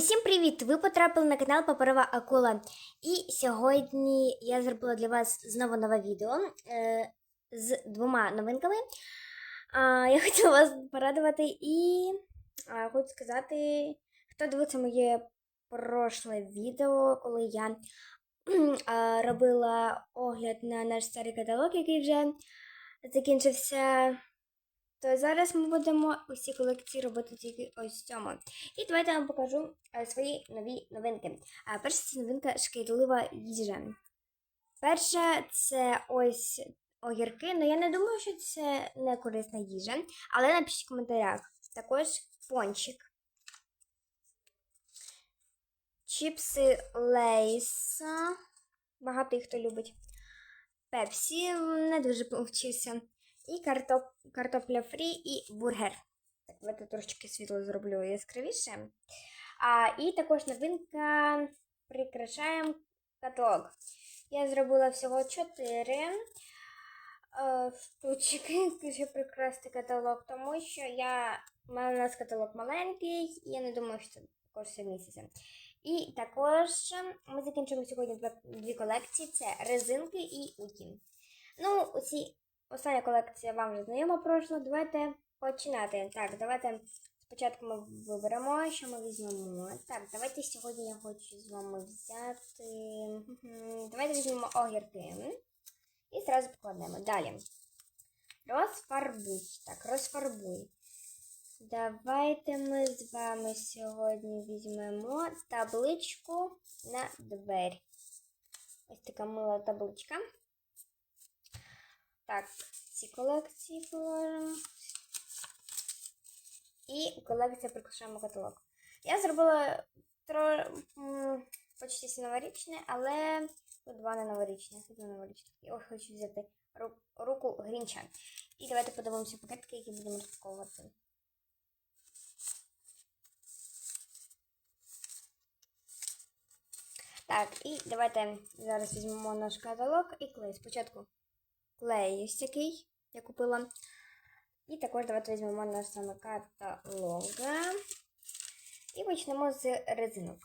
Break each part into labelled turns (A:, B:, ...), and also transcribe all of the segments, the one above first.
A: Усім привіт! Ви потрапили на канал Паперова Акула. І сьогодні я зробила для вас знову нове відео е, з двома новинками. А, я хотіла вас порадувати і а, хочу сказати, хто дивиться моє прошле відео, коли я а, робила огляд на наш старий каталог, який вже закінчився. То зараз ми будемо усі колекції робити тільки ось в цьому. І давайте я вам покажу е, свої нові новинки. Перша це новинка шкідлива їжа. Перша це ось огірки. Ну я не думаю, що це не корисна їжа, але напишіть в коментарях. Також пончик. Чіпси Лейс. Багато їх хто любить. Пепсі не дуже повчився. І картоп... картопля фрі і бургер. Так, давайте трошечки світло зроблю яскравіше. А, і також новинка прикрашаємо каталог. Я зробила всього 4 е, штучки, щоб прикрасти каталог, тому що я у нас каталог маленький, і я не думаю, що це також місяця. І також ми закінчимо сьогодні дві колекції: це резинки і уті. Ну, оці Остання колекція вам вже знайома пройшла. Давайте починати. Так, давайте спочатку ми виберемо, що ми візьмемо. Так, давайте сьогодні я хочу з вами взяти. Давайте візьмемо огірки. І зразу покладемо. Далі. Розфарбуй. Так, розфарбуй. Давайте ми з вами сьогодні візьмемо табличку на двері. Ось така мила табличка. Так, ці колекції положимо. І колекція прикрашаємо каталог. Я зробила тро... почти новорічне, але тут два не новорічні. Тут не новорічні. Я хочу взяти руку Грінча. І давайте подивимося пакетки, які будемо розпаковувати. Так, і давайте зараз візьмемо наш каталог і клей. Спочатку клей ось такий я купила. І також давайте візьмемо наш саме каталог. І почнемо з резинок.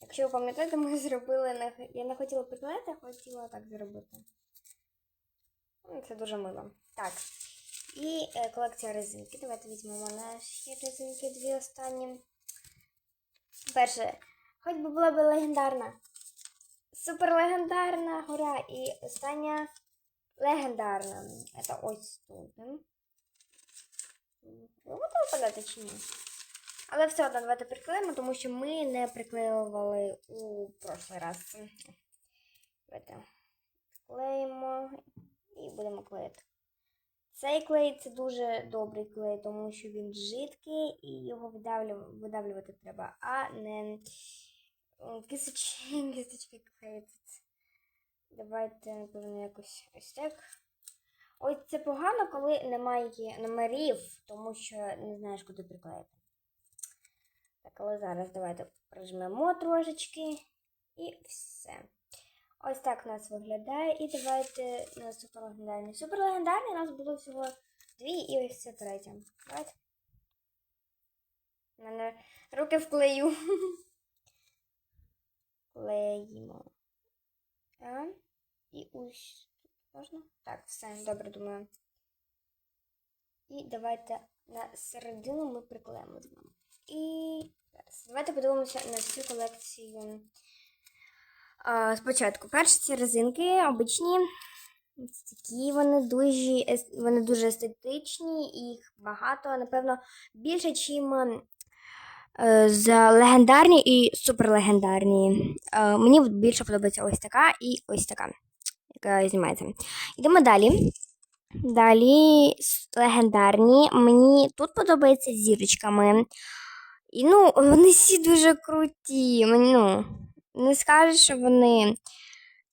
A: Якщо ви пам'ятаєте, ми зробили. Я не хотіла приклеїти, а хотіла так зробити. Ну, Це дуже мило. Так. І е, колекція резинки. Давайте візьмемо наші резинки дві останні. Перше, хоч би була б легендарна. Супер легендарна гора. І остання легендарна. Це ось тут. Ви будете випадати чи ні? Але все одно давайте приклеїмо, тому що ми не приклеювали у прошлий раз. Давайте клеїмо і будемо клеїти. Цей клей це дуже добрий клей, тому що він жидкий і його видавлю- видавлювати треба, а не кисочки, клеїти. Давайте, напевно, якось ось так. Ось це погано, коли немає номерів, тому що не знаєш, куди приклеїти. Так, але зараз давайте прижмемо трошечки і все. Ось так у нас виглядає. І давайте на суперлегендарні. Суперлегендарні у нас було всього дві і ось це третя. Давайте. У мене руки вклею. Клеїмо. Так. І ось можна? Так, все, добре, думаю. І давайте на середину ми приклеїмо з вами. І зараз. Давайте подивимося на всю колекцію. А, спочатку. Перші ці резинки обичні. Такі вони дуже, вони дуже естетичні, їх багато, напевно, більше, ніж за легендарні і суперлегендарні. Е, Мені більше подобається ось така і ось така, яка знімається. Йдемо далі. Далі легендарні. Мені тут подобається зірочками. І ну, вони всі дуже круті. Ну, не скажеш, що вони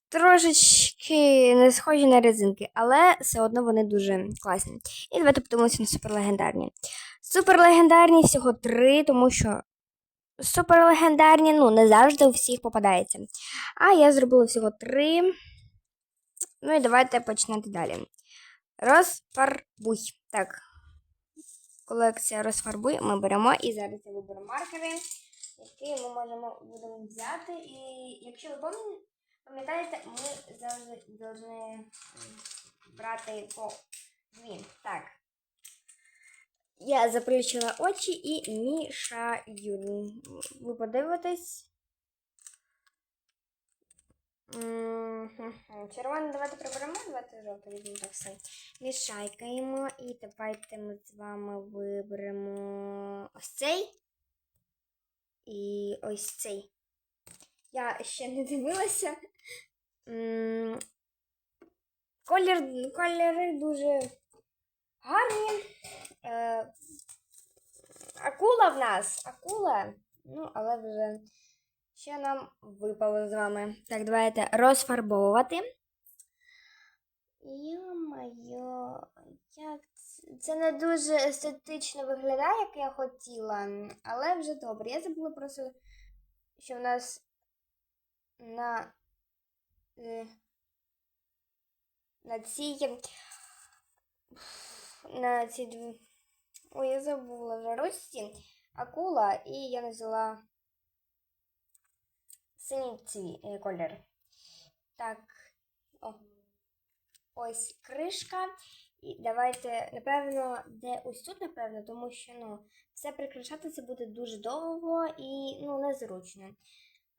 A: трошечки не схожі на резинки, але все одно вони дуже класні. І давайте подивимося на суперлегендарні. Суперлегендарні всього три, тому що суперлегендарні, ну, не завжди у всіх попадається. А я зробила всього три. Ну і давайте починати далі. Розфарбуй. Так. Колекція розфарбуй. Ми беремо і зараз я виберу маркери. який ми можемо будемо взяти. І якщо ви пам'ятаєте, ми завжди повинні брати по дві. Так. Я заплющила очі і мішаю. Ви подивитесь. Червоне давайте приберемо, давайте жовте візьмемо так все. Мішайкаємо і давайте ми з вами виберемо ось цей і ось цей. Я ще не дивилася. Колір, кольори дуже гарні. Е, акула в нас. Акула. Ну, але вже ще нам випало з вами. Так, давайте розфарбовувати. Йо-моє, як це- не дуже естетично виглядає, як я хотіла, але вже добре. Я забула просто, що в нас на, е, на цій на ці дві. Ой, я забула вже ручці. Акула, і я не взяла синій цві, е. Так. О. Ось кришка. І давайте, напевно, де ось тут, напевно, тому що ну, все прикрашати це буде дуже довго і ну, незручно.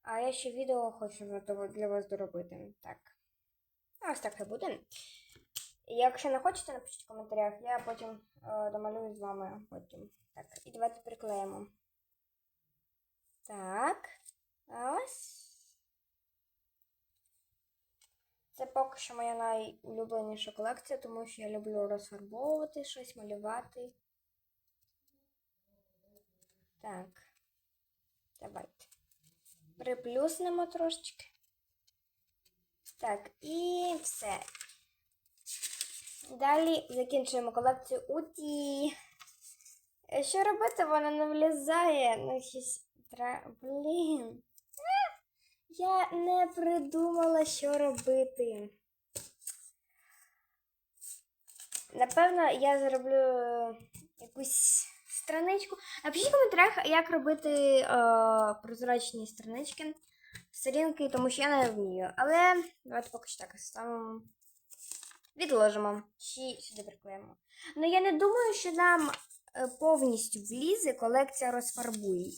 A: А я ще відео хочу для вас доробити. Так. Ось так і буде. Якщо не хочете, напишіть в коментарях, я потім е, домалюю з вами потім. Так, і давайте приклеїмо. Так. А ось. Це поки що моя найулюбленіша колекція, тому що я люблю розфарбовувати щось, малювати. Так. Давайте. Приплюснемо трошечки. Так, і все. Далі закінчуємо колекцію Уті. Що робити? Вона не влізає. Ну, щось. Блін. Я не придумала, що робити. Напевно, я зроблю якусь страничку. Напишіть в коментарях, як робити е, прозрачні странички, сторінки, тому що я не вмію. Але давайте поки що так ставимо. Відложимо. Чи сюди приклеїмо. Ну я не думаю, що нам е, повністю влізе колекція розфарбує.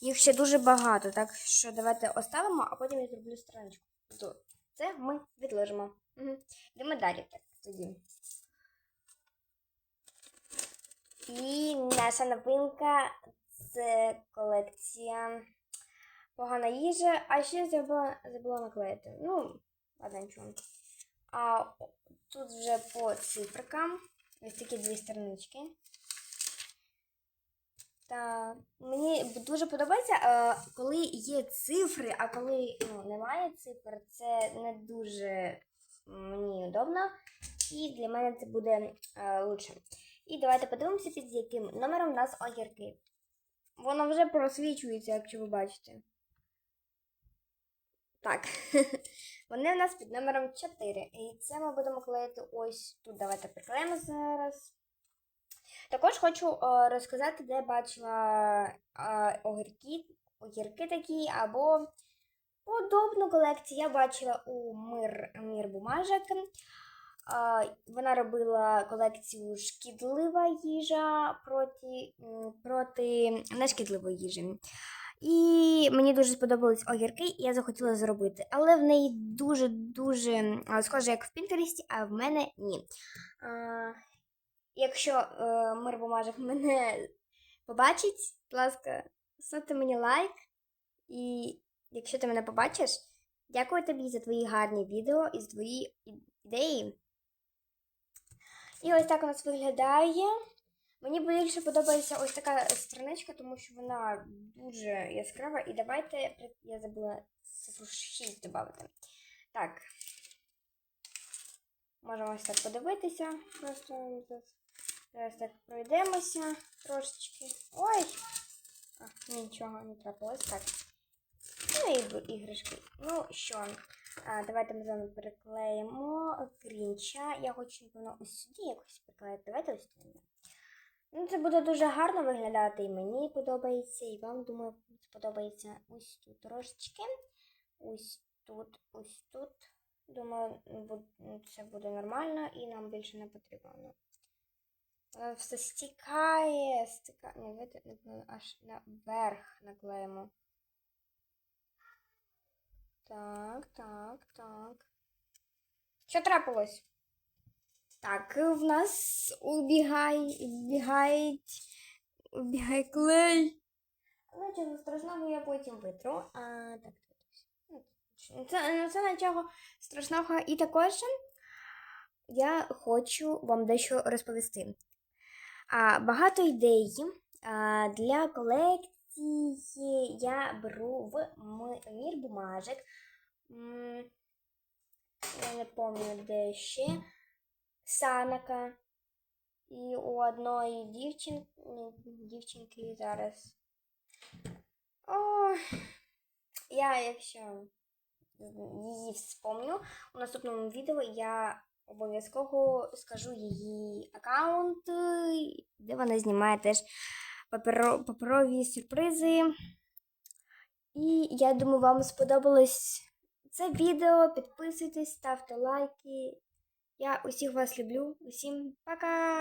A: Їх ще дуже багато, так що давайте оставимо, а потім я зроблю страничку. То Це ми відложимо. Угу. Йдемо далі так тоді. І наша новинка це колекція погана їжа, а ще забула, забула наклеїти. Ну, ладно, нічого. А тут вже по цифрикам. Ось такі дві странички. Та мені дуже подобається, е, коли є цифри, а коли ну, немає цифр, це не дуже мені удобно. І для мене це буде е, лучше. І давайте подивимося, під яким номером у нас огірки. Воно вже просвічується, якщо ви бачите. Так. Вони у нас під номером 4. І це ми будемо клеїти ось тут. Давайте приклеїмо зараз. Також хочу е, розказати, де бачила е, огірки, огірки такі, або подобну колекцію я бачила у Мир, Мир Бумажок. Е, вона робила колекцію шкідлива їжа проти, проти нешкідливої їжі. І мені дуже сподобались огірки, і я захотіла зробити. Але в неї дуже-дуже схоже, як в Пінтересті, а в мене ні. Якщо е, мир бумажок мене побачить, будь ласка, ставте мені лайк. І якщо ти мене побачиш, дякую тобі за твої гарні відео і за твої ідеї. І ось так у нас виглядає. Мені більше подобається ось така страничка, тому що вона дуже яскрава. І давайте я забула цифру 6 додати. Так. Можемо ось так подивитися. Просто зараз- так пройдемося трошечки. Ой! А, нічого не трапилось. Так. Ну і іграшки. Ну що, а, давайте ми з вами приклеїмо крінча. Я хочу, напевно, ось сюди якось приклеїти. Давайте ось сюди. Ну, це буде дуже гарно виглядати, і мені подобається, і вам, думаю, сподобається ось тут трошечки. Ось тут, ось тут. Думаю, це буде нормально і нам більше не потрібно. Ну, Воно все стікає, стікає. Ні, давайте аж наверх наклеїмо. Так, так, так. Що трапилось? Так, в нас убігай, убігають, убігає клей. Але чого страшного я потім витру. А, так. Ну, Це, ну, це нічого страшного. І також я хочу вам дещо розповісти. Багато ідей для колекції я беру в мір бумажок. Я не пам'ятаю, де ще. Санака. І у одної дівчин... дівчинки зараз. О, я, якщо її вспомню, у наступному відео я обов'язково скажу її аккаунт, де вона знімає теж паперові сюрпризи. І я думаю, вам сподобалось це відео. Підписуйтесь, ставте лайки. Я усіх вас люблю. Усім пока!